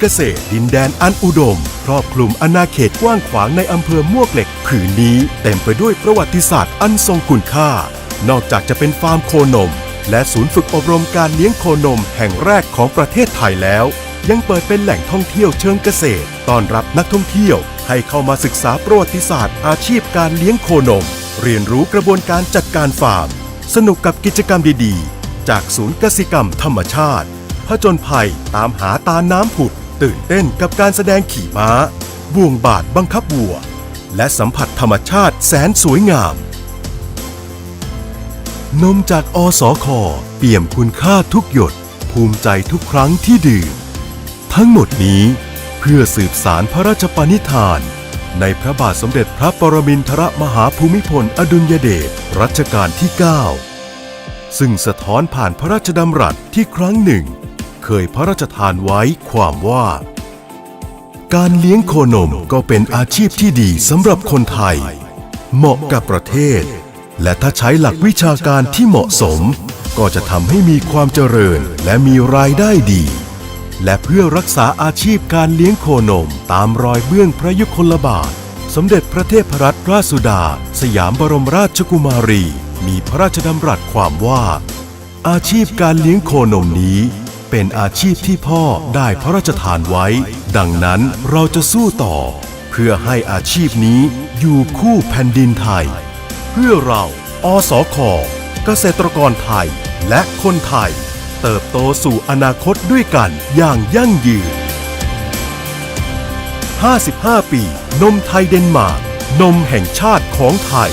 เกษตรดินแดนอันอุดม ครอบคลุมอาณาเขตกว้างขวางในอำเภอมวกเหล็ก ผืนนี้เต็มไปด้วยประวัติศาสตร์อันทรงคุณค่า นอกจากจะเป็นฟาร์มโคนม และศูนย์ฝึกอบรมการเลี้ยงโคนมแห่งแรกของประเทศไทยแล้ว ยังเปิดเป็นแหล่งท่องเที่ยวเชิงเกษตรต้อนรับนักท่องเที่ยว ให้เข้ามาศึกษาประวัติศาสตร์ อาชีพการเลี้ยงโคนม เรียนรู้กระบวนการจัดการฟาร์ม สนุกกับกิจกรรมดีๆ จากศูนย์กสิกรรมธรรมชาติผจญภัยตามหาตาน้ำผุด ตื่นเต้นกับการแสดงขี่ม้า บ่วงบาทบังคับวัว และสัมผัสธรรมชาติแสนสวยงาม นมจากอสคเปี่ยมคุณค่าทุกหยด ภูมิใจทุกครั้งที่ดื่ม ทั้งหมดนี้เพื่อสืบสารพระราชปณิธาน ในพระบาทสมเด็จพระปรมินทรมหาภูมิพลอดุลยเดชรัชกาลที่ 9 ซึ่งสะท้อนผ่านพระราชดำรัสที่ครั้งหนึ่ง เคยพระราชทานไว้ความว่า การเลี้ยงโคนมก็เป็นอาชีพที่ดีสำหรับคนไทย เหมาะกับประเทศ และถ้าใช้หลักวิชาการที่เหมาะสม ก็จะทำให้มีความเจริญและมีรายได้ดี และเพื่อรักษาอาชีพการเลี้ยงโคนมตามรอยเบื้องพระยุคลบาท สมเด็จพระเทพรัตนราชสุดา สยามบรมราชกุมารี มีพระราชดำรัสความว่าอาชีพการเลี้ยงโคนมนี้ เป็นอาชีพที่พ่อได้พระราชทานไว้ ดังนั้นเราจะสู้ต่อ เพื่อให้อาชีพนี้อยู่คู่แผ่นดินไทย เพื่อเราอสคเกษตรกรไทยและคนไทย เติบโตสู่อนาคตด้วยกันอย่างยั่งยืน 55 ปี นมไทยเดนมาร์กนมแห่งชาติของไทย